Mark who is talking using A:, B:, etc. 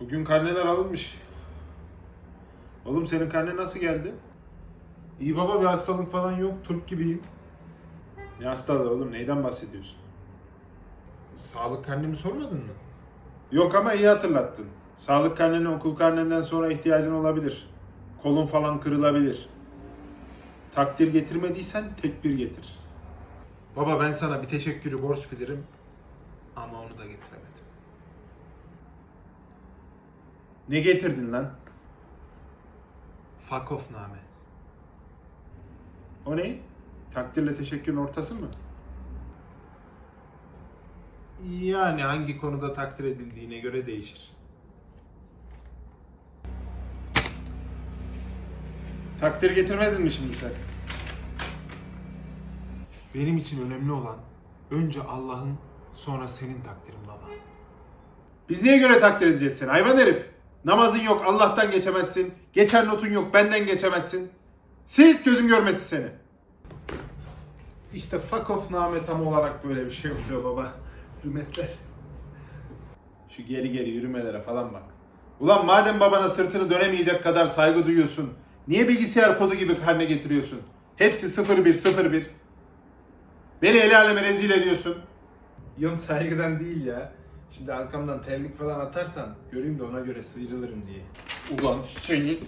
A: Bugün karneler alınmış. Oğlum senin karne nasıl geldi? İyi baba bir hastalık falan yok. Turp gibiyim. Ne hastalığı oğlum? Neyden bahsediyorsun? Sağlık karnemi sormadın mı? Yok ama iyi hatırlattın. Sağlık karneni okul karnenden sonra ihtiyacın olabilir. Kolun falan kırılabilir. Takdir getirmediysen tekbir getir. Baba ben sana bir teşekkürü borç bilirim. Ama onu da getiremedim. Ne getirdin lan? Fuck off name. O ne? Takdirle teşekkürün ortası mı? Yani hangi konuda takdir edildiğine göre değişir. Takdir getirmedin mi şimdi sen? Benim için önemli olan önce Allah'ın sonra senin takdirin baba. Biz niye göre takdir edeceğiz seni hayvan herif? Namazın yok Allah'tan geçemezsin. Geçer notun yok benden geçemezsin. Silt gözüm görmesin seni. İşte fuck off name tam olarak böyle bir şey oluyor baba. Hürmetler. Şu geri geri yürümelere falan bak. Ulan madem babana sırtını dönemeyecek kadar saygı duyuyorsun. Niye bilgisayar kodu gibi karne getiriyorsun? Hepsi 01 01. Beni el aleme rezil ediyorsun. Yok saygıdan değil ya. Şimdi arkamdan terlik falan atarsan göreyim de ona göre sıyrılırım diye. Ulan senin...